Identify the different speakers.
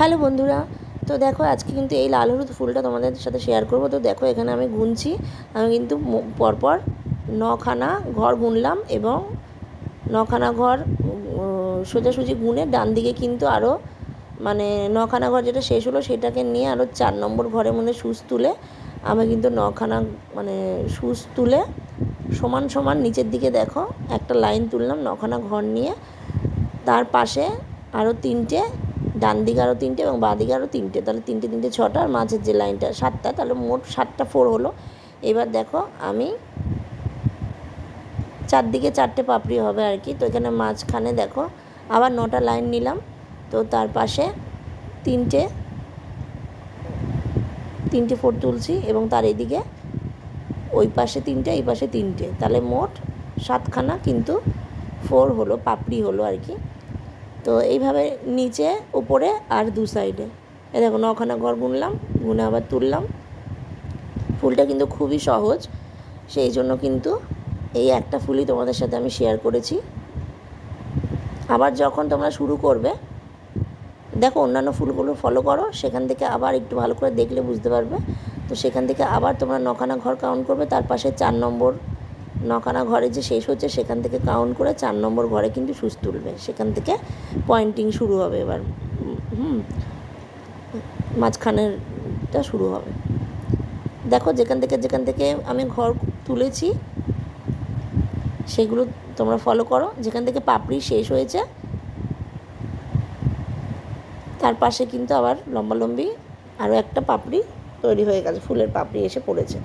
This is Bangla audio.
Speaker 1: হ্যালো বন্ধুরা, তো দেখো আজকে কিন্তু এই লাল হলুদ ফুলটা তোমাদের সাথে শেয়ার করব। তো দেখো এখানে আমি গুনছি, আমি কিন্তু পরপর নখানা ঘর গুনলাম এবং নখানা ঘর সোজাসুজি গুনে ডান দিকে কিন্তু আরও মানে নখানা ঘর যেটা শেষ হলো সেটাকে নিয়ে আরও চার নম্বর ঘরের মধ্যে সুচ তুলে আমি কিন্তু নখানা মানে সুচ তুলে সমান সমান নিচের দিকে দেখো একটা লাইন তুললাম নখানা ঘর নিয়ে। তার পাশে আরও তিনটে ডান দিকে আরও তিনটে এবং বাঁ দিকে আরও তিনটে। তাহলে তিনটে তিনটে, ছটা আর মাঝের যে লাইনটা, সাতটা, তাহলে মোট সাতটা ফোর হলো। এবার দেখো আমি চারদিকে চারটে পাপড়ি হবে আর কি। তো এখানে মাঝখানে দেখো আবার নটা লাইন নিলাম। তো তার পাশে তিনটে তিনটে ফোর তুলছি এবং তার এদিকে ওই পাশে তিনটে, এই পাশে তিনটে। তাহলে মোট সাতখানা কিন্তু ফোর হলো, পাপড়ি হলো আর কি। তো এইভাবে নিচে, উপরে আর দু সাইডে এ দেখো নখানা ঘর গুনলাম গুনে আবার তুললাম। ফুলটা কিন্তু খুবই সহজ, সেই জন্য কিন্তু এই একটা ফুলই তোমাদের সাথে আমি শেয়ার করেছি। আবার যখন তোমরা শুরু করবে, দেখো অন্যান্য ফুলগুলো ফলো করো, সেখান থেকে আবার একটু ভালো করে দেখলে বুঝতে পারবে। তো সেখান থেকে আবার তোমরা নখানা ঘর কাউন্ট করবে, তার পাশে চার নম্বর নখানা ঘরে যে শেষ হচ্ছে, সেখান থেকে কাউন্ট করে চার নম্বর ঘরে কিন্তু সুচ তুলবে। সেখান থেকে পয়েন্টিং শুরু হবে এবার। হুম মাঝখানেরটা শুরু হবে। দেখো, যেখান থেকে যেখান থেকে আমি ঘর তুলেছি, সেগুলো তোমরা ফলো করো। যেখান থেকে পাপড়ি শেষ হয়েছে, তার পাশে কিন্তু আবার লম্বালম্বি আরও একটা পাপড়ি তৈরি হয়ে গেছে, ফুলের পাপড়ি এসে পড়েছে।